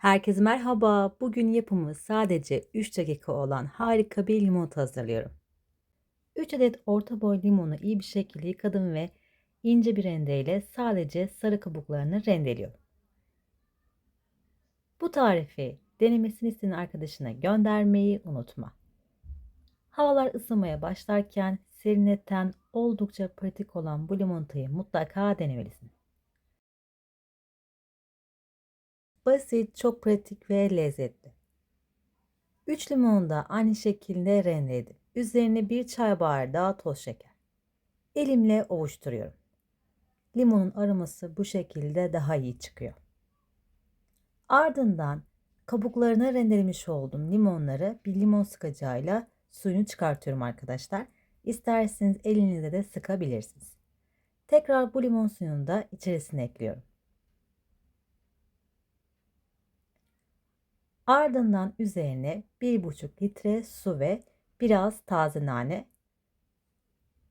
Herkese merhaba. Bugün yapımı sadece 3 dakika olan harika bir limonata hazırlıyorum. 3 adet orta boy limonu iyi bir şekilde yıkadım ve ince bir rendeyle sadece sarı kabuklarını rendeliyorum. Bu tarifi denemesini isteyen arkadaşına göndermeyi unutma. Havalar ısınmaya başlarken serinleten oldukça pratik olan bu limonatayı mutlaka denemelisin. Basit, çok pratik ve lezzetli. 3 limonu da aynı şekilde rendeledim. Üzerine bir çay bardağı toz şeker. Elimle ovuşturuyorum. Limonun aroması bu şekilde daha iyi çıkıyor. Ardından kabuklarına rendelemiş olduğum limonları bir limon sıkacağıyla suyunu çıkartıyorum arkadaşlar. İsterseniz elinizle de sıkabilirsiniz. Tekrar bu limon suyunu da içerisine ekliyorum. Ardından üzerine 1,5 litre su ve biraz taze nane.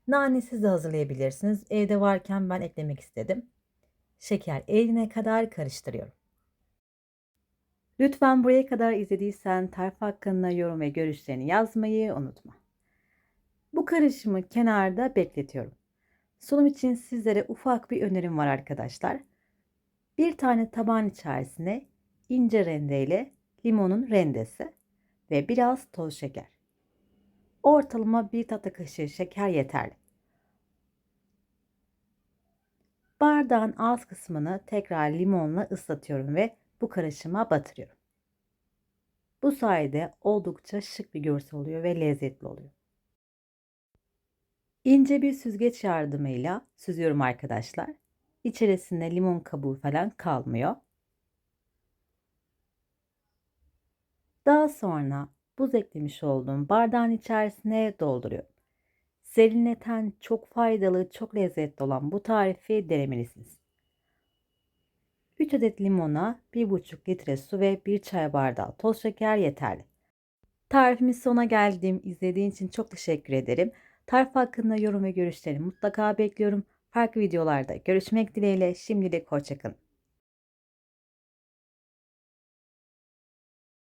Nanesiz de hazırlayabilirsiniz. Evde varken ben eklemek istedim. Şeker erine kadar karıştırıyorum. Lütfen buraya kadar izlediysen tarif hakkında yorum ve görüşlerini yazmayı unutma. Bu karışımı kenarda bekletiyorum. Sunum için sizlere ufak bir önerim var arkadaşlar. Bir tane tabağın içerisine ince rendeyle limonun rendesi ve biraz toz şeker. Ortalama bir tatlı kaşığı şeker yeterli. Bardağın ağız kısmını tekrar limonla ıslatıyorum ve bu karışıma batırıyorum. Bu sayede oldukça şık bir görsel oluyor ve lezzetli oluyor. İnce bir süzgeç yardımıyla süzüyorum arkadaşlar. İçerisinde limon kabuğu falan kalmıyor. Daha sonra buz eklemiş olduğum bardağın içerisine dolduruyorum. Serinleten çok faydalı, çok lezzetli olan bu tarifi denemelisiniz. 3 adet limona 1,5 litre su ve 1 çay bardağı toz şeker yeterli. Tarifimin sona geldim. İzlediğin için çok teşekkür ederim. Tarif hakkında yorum ve görüşlerini mutlaka bekliyorum. Farklı videolarda görüşmek dileğiyle şimdilik hoşçakalın.